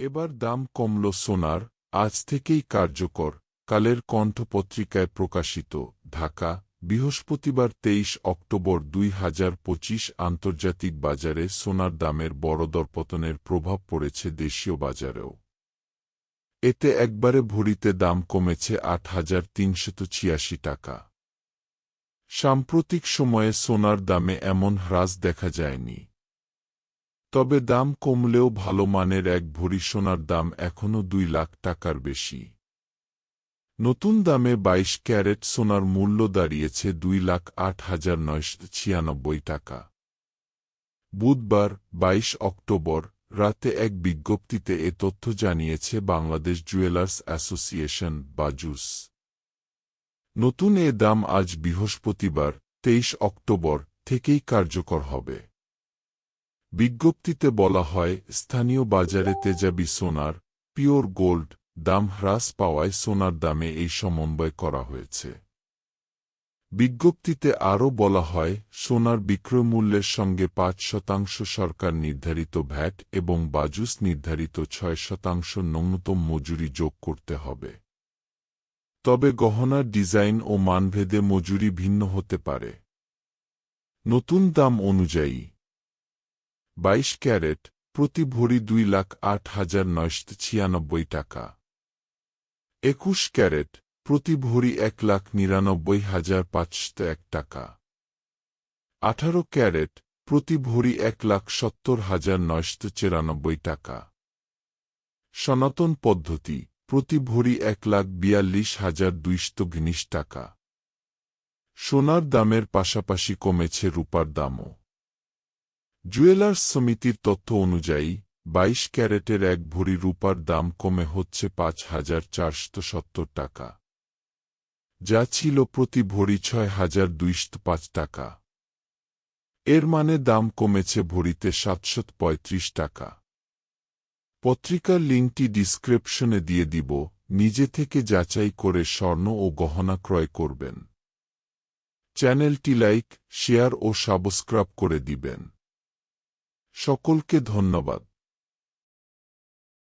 এবার দাম কমল সোনার, আজ থেকেই কার্যকর, কালের কণ্ঠ পত্রিকায় প্রকাশিত, ঢাকা, বৃহস্পতিবার তেইশ অক্টোবর দুই হাজার পঁচিশ আন্তর্জাতিক বাজারে সোনার দামের বড় দরপতনের প্রভাব পড়েছে দেশীয় বাজারেও। এতে একবারে ভরিতে দাম কমেছে আট হাজার তিনশত ছিয়াশি টাকা। সাম্প্রতিক সময়ে সোনার দামে এমন হ্রাস দেখা যায়নি। তবে দাম কমলেও ভালো মানের এক ভরি সোনার দাম এখনও দুই লাখ টাকার বেশি। নতুন দামে ২২ ক্যারেট সোনার মূল্য দাঁড়িয়েছে দুই লাখ আট হাজার নয়শো ছিয়ানব্বই টাকা। বুধবার ২২ অক্টোবর, রাতে এক বিজ্ঞপ্তিতে এ তথ্য জানিয়েছে বাংলাদেশ জুয়েলার্স অ্যাসোসিয়েশন, বাজুস। নতুন এ দাম আজ বৃহস্পতিবার, তেইশ অক্টোবর, থেকেই কার্যকর হবে। বিজ্ঞপ্তিতে বলা হয়, স্থানীয় বাজারে তেজাবি সোনার, পিওর গোল্ড, দাম হ্রাস পাওয়ায় সোনার দামে এই সমন্বয় করা হয়েছে। বিজ্ঞপ্তিতে আরও বলা হয়, সোনার বিক্রয়মূল্যের সঙ্গে পাঁচ শতাংশ সরকার নির্ধারিত ভ্যাট এবং বাজুস নির্ধারিত ছয় শতাংশ ন্যূনতম মজুরি যোগ করতে হবে। তবে গহনার ডিজাইন ও মানভেদে মজুরি ভিন্ন হতে পারে। নতুন দাম অনুযায়ী বাইশ ক্যারেট, প্রতি ভরি দুই লাখ আট হাজার নয়শত ছিয়ানব্বই টাকা। একুশ ক্যারেট, প্রতি ভরি এক লাখ নিরানব্বই হাজার পাঁচশত এক টাকা। আঠারো ক্যারেট, প্রতি ভরি এক লাখ সত্তর হাজার নয়শত চেরানব্বই টাকা। সনাতন পদ্ধতি, প্রতি ভরি এক লাখ বিয়াল্লিশ হাজার দুইশত ঘনিশ টাকা। সোনার দামের পাশাপাশি কমেছে রূপার দামও। জুয়েলার্স সমিতির তথ্য অনুযায়ী, বাইশ ক্যারেটের এক ভরি রূপার দাম কমে হচ্ছে পাঁচ হাজার চারশত সত্তর টাকা। যা ছিল প্রতি ভরি ছয় হাজার দুইশত পাঁচ টাকা। এর মানে দাম কমেছে ভরিতে সাতশত পঁয়ত্রিশ টাকা। পত্রিকার লিঙ্কটি ডিসক্রিপশনে দিয়ে দিব, নিজে থেকে যাচাই করে স্বর্ণ ও গহনা ক্রয় করবেন। চ্যানেলটি লাইক, শেয়ার ও সাবস্ক্রাইব করে দিবেন। সকলকে ধন্যবাদ।